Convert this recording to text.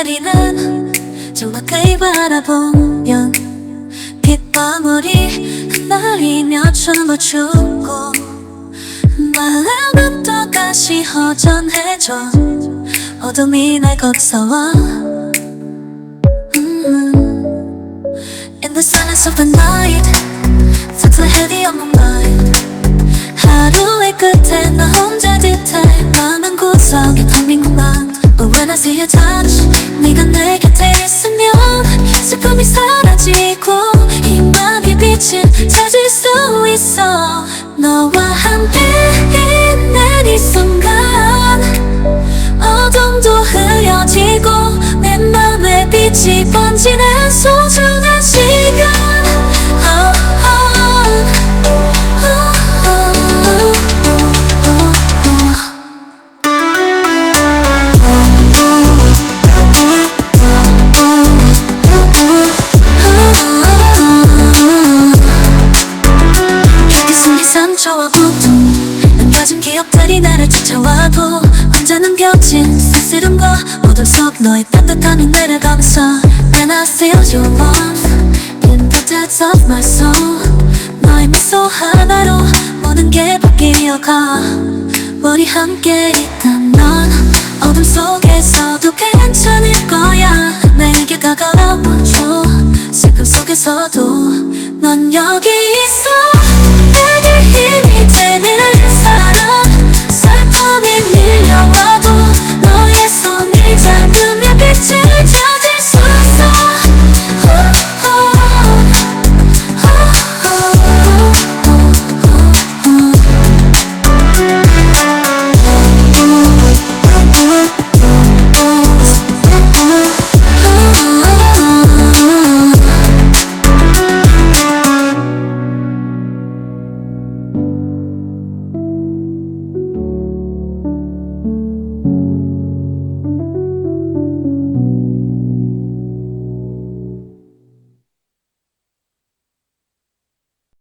자리는 저 가까이 바라보면 빗방울이 흩날리며 춤을 추고 마음부터 다시 허전해져 어둠이 날 겁서워 음, In the silence of the night Sucks the heavy on my mind. 하루의 끝에 나 혼자 듯한 맘 사라지고 희망의 빛을 찾을 수 있어. 너와 함께 있는 이 순간 어둠도 흐려지고 내 맘에 빛이 번지는 쫓아와도 혼자 남겨진 쓸쓸함과 어둠 속 너의 따뜻함이 내려가면서 And I feel your warmth in the depths of my soul. 너의 미소 하나로 모든 게 바뀌어가. 우리 함께 있던 넌 어둠 속에서도 괜찮을 거야. 내게 다가와줘. 슬픔 속에서도 넌 여기 있어